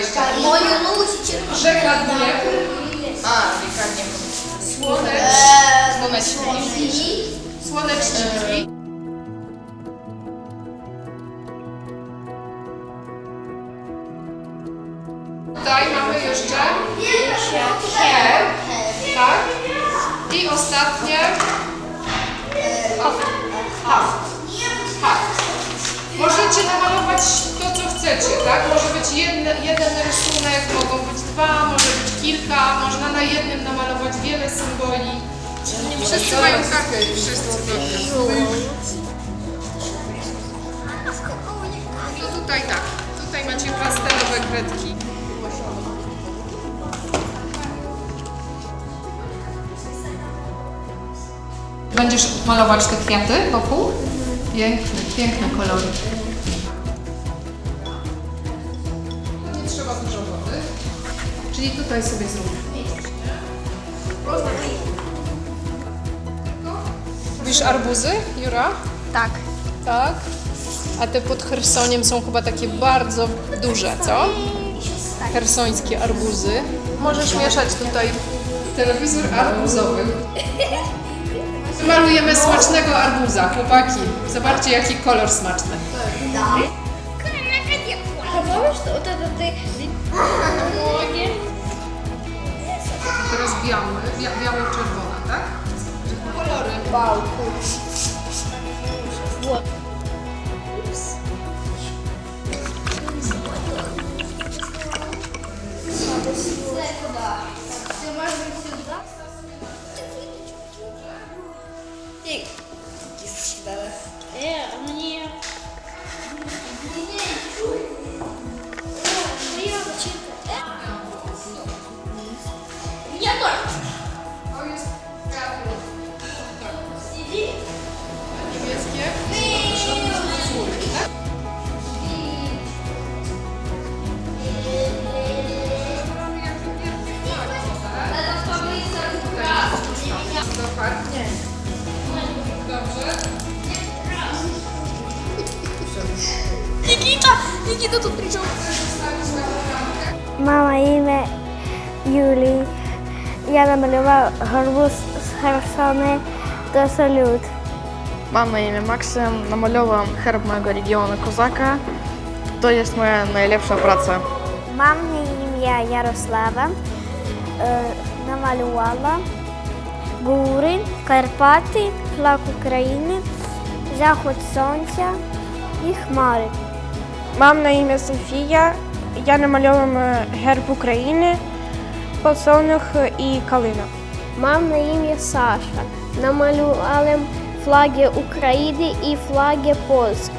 jeszcze. Moje nogi się Rzeka Dnieper. A, rzeka Dnieper. Słonecz. Słoneczni. Słoneczni. E. Tutaj mamy jeszcze Her, tak? I ostatnie e. tak. tak. Haft. Haft. Możecie namalować chcecie, tak? Może być jedne, jeden rysunek, mogą być dwa, może być kilka, można na jednym namalować wiele symboli. Wszyscy mają kartkę, wszyscy dobrze. No tutaj tak, tutaj macie pastelowe kredki. Będziesz malować te kwiaty wokół? Piękne, piękne kolory. Czyli tutaj sobie zrób. Lubisz arbuzy, Jura? Так. Tak. A te pod Chersoniem są chyba takie bardzo duże, co? Hersońskie arbuzy. Możesz mieszać tutaj telewizor arbuzowy. Malujemy smacznego arbuza, chłopaki. Zobaczcie, jaki kolor smaczny. По-моему, что вот это ты biały, bia, biało-czerwona, tak? Kolory. Wow, Нет, мне... Никита! Никита тут при чем? Мама ім'я Юлій. Я намалював гарбуз з Херсони до салют. Mam na imię Maksym, namalowałam herb mojego regionu Kozaka. To jest moja najlepsza praca. Mam на ім'я Ярослава. Е, намалювала гори, Карпати, флаг України, заход сонця і хмари. Mam на ім'я Софія. Я намальовую герб України, посонух і калина. Мам на ім'я Саша. Намалювали флаги України і флаги Польщі.